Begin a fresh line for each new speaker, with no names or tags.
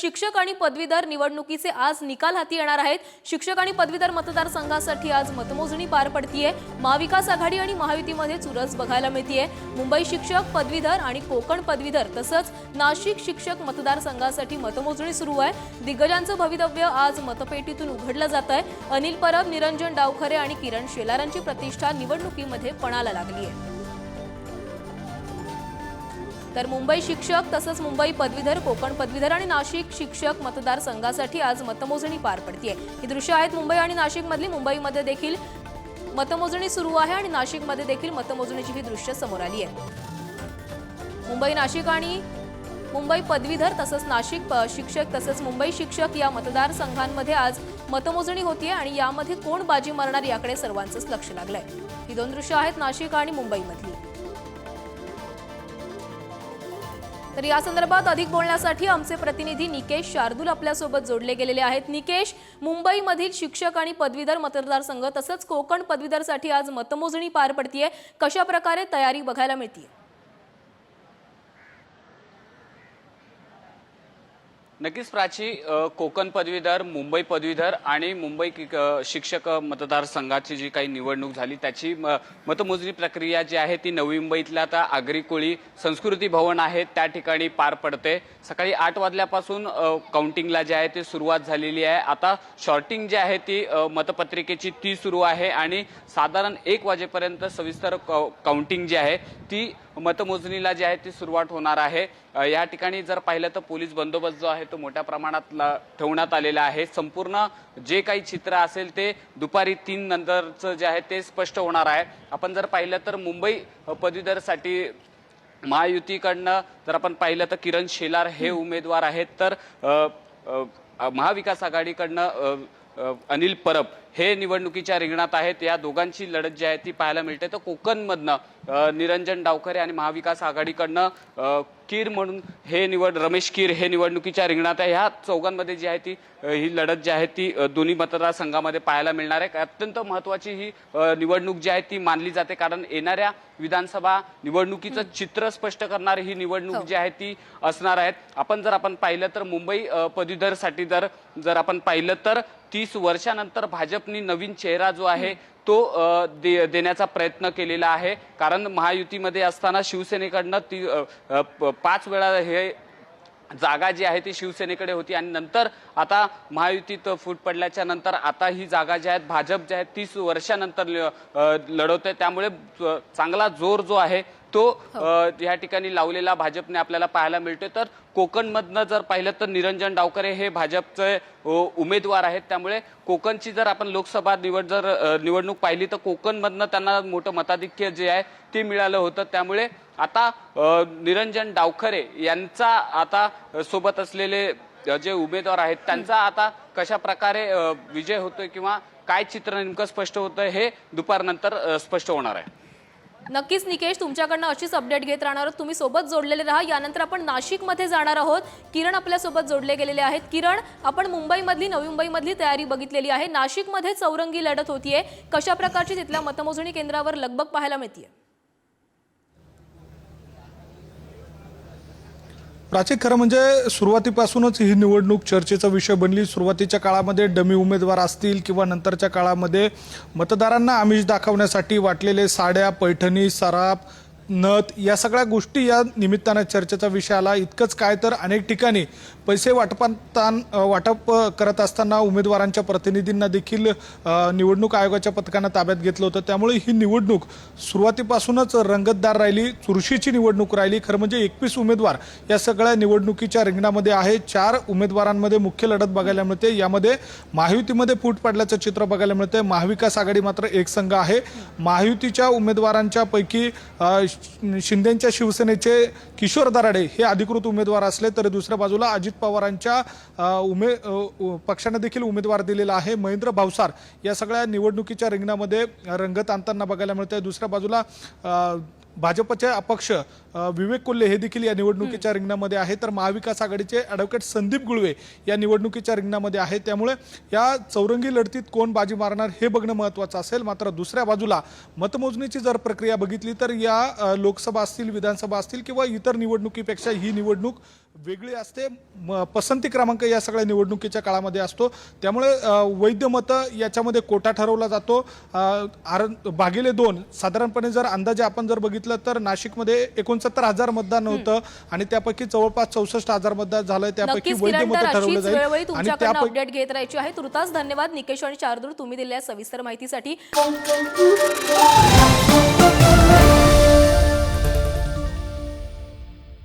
शिक्षक आणि पदवीधर निवडणुकीचे आज निकाल हाती येणार आहेत. शिक्षक आणि पदवीधर मतदारसंघासाठी आज मतमोजणी पार पडतीये. महाविकास आघाडी आणि महायुतीमध्ये चुरस बघायला मिळतीये. मुंबई शिक्षक पदवीधर आणि कोकण पदवीधर तसंच नाशिक शिक्षक मतदारसंघासाठी मतमोजणी सुरू आहे. दिग्गजांचं भवितव्य आज मतपेटीतून उघडलं जात आहे अनिल परब निरंजन डावखरे आणि किरण शेलारांची प्रतिष्ठा निवडणुकीमध्ये पणाला लागली आहे तर मुंबई शिक्षक तसंच मुंबई पदवीधर कोकण पदवीधर आणि नाशिक शिक्षक मतदारसंघासाठी आज मतमोजणी पार पडतीये. ही दृश्य आहेत मुंबई आणि नाशिकमधली. मुंबईमध्ये देखील मतमोजणी सुरू आहे आणि नाशिकमध्ये देखील मतमोजणीची ही दृश्य समोर आली आहे मुंबई नाशिक आणि मुंबई पदवीधर तसंच नाशिक शिक्षक तसंच मुंबई शिक्षक या मतदारसंघांमध्ये आज मतमोजणी होतीये आणि यामध्ये कोण बाजी मारणार याकडे सर्वांचंच लक्ष लागलंय. ही दोन दृश्य आहेत नाशिक आणि मुंबईमधली. तर या संदर्भात अधिक बोलण्यासाठी आमचे प्रतिनिधी निकेश शार्दूल आपल्यासोबत जोडले गेलेले आहेत. निकेश मुंबईमधील शिक्षक आणि पदवीधर मतदारसंघ तसंच कोकण पदवीधरसाठी आज मतमोजणी पार पडतीये. कशा प्रकारे तयारी बघायला मिळतीये?
नक्कीच प्राची कोकण पदवीधर मुंबई पदवीधर आणि मुंबई शिक्षक मतदारसंघाची जी काही निवडणूक झाली त्याची म- मतमोजणी प्रक्रिया जी आहे ती नवी मुंबईतल्या आता आगरी कोळी संस्कृती भवन आहे त्या ठिकाणी पार पडते. सकाळी आठ वाजल्यापासून काउंटिंगला जे आहे ती सुरुवात झालेली आहे. आता शॉर्टिंग जी आहे ती मतपत्रिकेची ती सुरू आहे आणि साधारण एक वाजेपर्यंत सविस्तर काउंटिंग जी आहे ती मतमोजणीला जी आहे ती सुरुवात होणार आहे. या ठिकाणी जर पाहिलं तर पोलीस बंदोबस्त जो आहे तो मोठ्या प्रमाणात ला- ठेवण्यात आलेला आहे. संपूर्ण जे काही चित्र असेल ते दुपारी तीन नंतरचं जे आहे ते स्पष्ट होणार आहे. आपण जर पाहिलं तर मुंबई पदवीधरसाठी महायुतीकडनं जर आपण पाहिलं तर किरण शेलार हे उमेदवार आहेत. तर महाविकास आघाडीकडनं अनिल परब हे निवडणुकीच्या रिंगणात आहेत. या दोघांची लढत जी आहे ती पाहायला मिळते. तर कोकणमधनं निरंजन डावखरे आणि महाविकास आघाडीकडनं कीर म्हणून हे निवड रमेश कीर हे निवडणुकीच्या रिंगणात आहे. ह्या चौघांमध्ये जी आहे ती ही लढत जी आहे ती दोन्ही मतदारसंघामध्ये पाहायला मिळणार आहे. अत्यंत महत्वाची ही निवडणूक जी आहे ती मानली जाते. कारण येणाऱ्या विधानसभा निवडणुकीचं चित्र स्पष्ट करणारी ही निवडणूक
हो.
जी आहे ती असणार आहेत. आपण जर आपण पाहिलं तर मुंबई पदवीधरसाठी जर जर आपण पाहिलं तर तीस वर्षानंतर भाजपनी नवीन चेहरा जो आहे तो दे- देण्याचा प्रयत्न केलेला आहे. कारण महायुतीमध्ये असताना शिवसेनेकडनं ती प- पाच वेळा हे जागा जी आहे ती शिवसेनेकडे होती. आणि नंतर आता महायुतीत फूट पडल्याच्या नंतर आता ही जागा जी आहेत भाजप जी आहेत तीस वर्षानंतर ल- लढवते. त्यामुळे चांगला जोर जो आहे तो या ठिकाणी लावलेला भाजपने आपल्याला पाहायला मिळतोय. तर कोकणमधनं जर पाहिलं तर निरंजन डावकरे हे भाजपचे उमेदवार आहेत. त्यामुळे कोकणची जर आपण लोकसभा निवड जर निवडणूक पाहिली तर कोकणमधनं त्यांना मोठं मताधिक्य जे आहे ते मिळालं होतं. त्यामुळे आता निरंजन डावखरे यांचा आता सोबत असलेले जे उमेदवार आहेत त्यांचा आता कशा प्रकारे विजय होतोय किंवा काय चित्र नेमकं स्पष्ट होतं हे दुपारनंतर स्पष्ट होणार आहे.
नक्कीच निकेश तुमच्याकडनं अशीच अपडेट घेत राहणार आहोत. तुम्ही सोबत जोडलेले राहा. यानंतर आपण नाशिकमध्ये जाणार आहोत. किरण आपल्यासोबत जोडले गेलेले आहेत. किरण आपण मुंबईमधली नवी मुंबईमधली तयारी बघितलेली आहे. नाशिकमध्ये चौरंगी लढत होतीये. कशा प्रकारची तिथल्या मतमोजणी केंद्रावर लगबग पाहायला मिळतीये?
प्राची खरं म्हणजे सुरुवातीपासूनच ही निवडणूक चर्चेचा विषय बनली. सुरुवातीच्या काळामध्ये डमी उमेदवार असतील किंवा नंतरच्या काळामध्ये मतदारांना आमिष दाखवण्यासाठी वाटलेले साड्या पैठणी सराफ नथ या सगळ्या गोष्टी या निमित्तानं चर्चेचा विषय आला. इतकंच काय तर अनेक ठिकाणी पैसे वाटपांतान वाटप करत असताना उमेदवारांच्या प्रतिनिधींना देखील निवडणूक आयोगाच्या पथकानं ताब्यात घेतलं होतं. त्यामुळे ही निवडणूक सुरुवातीपासूनच रंगतदार राहिली चुरशीची निवडणूक राहिली. खरं म्हणजे एकवीस उमेदवार या सगळ्या निवडणुकीच्या रिंगणामध्ये आहे. चार उमेदवारांमध्ये मुख्य लढत बघायला मिळते. यामध्ये महायुतीमध्ये फूट पडल्याचं चित्र बघायला मिळते महाविकास आघाडी मात्र एक संघ आहे. महायुतीच्या उमेदवारांच्या पैकी शिंदेच्या शिवसेनेचे किशोर दराडे हे अधिकृत उमेदवार असले तर दुसऱ्या बाजूला अजित पवारांच्या उमे पक्षाने देखील उमेदवार दिलेला आहे. महेंद्र भावसार या सगळ्या निवडणुकीच्या रिंगणामध्ये रंगत आणताना बघायला मिळते दुसऱ्या बाजूला भाजपचे अपक्ष विवेक कोल्हे हे देखील या निवडणुकीच्या रिंगणामध्ये आहे तर महाविकास आघाडीचे ॲडव्होकेट संदीप गुळवे या निवडणुकीच्या रिंगणामध्ये आहे त्यामुळे या चौरंगी लढतीत कोण बाजी मारणार हे बघणं महत्त्वाचं असेल. मात्र दुसऱ्या बाजूला मतमोजणीची जर प्रक्रिया बघितली तर या लोकसभा असतील विधानसभा असतील किंवा इतर निवडणुकीपेक्षा ही निवडणूक वेगळी असते. म- पसंती क्रमांक या सगळ्या निवडणुकीच्या काळामध्ये असतो. त्यामुळे वैध मतं याच्यामध्ये कोटा ठरवला जातो. आर भागिले दोन साधारणपणे जर अंदाजे आपण जर बघितलं तर नाशिकमध्ये एकोणसत्तर हजार मतदान होतं आणि त्यापैकी जवळपास चौसष्ट हजार मतदान झालंय. त्यापैकी वैध मतं ठरवलं जाईल. आणि
अपडेट घेत राहायची आहे. तुर्तास धन्यवाद. निकेश आणि शार्दूल तुम्ही दिलेल्या सविस्तर माहितीसाठी.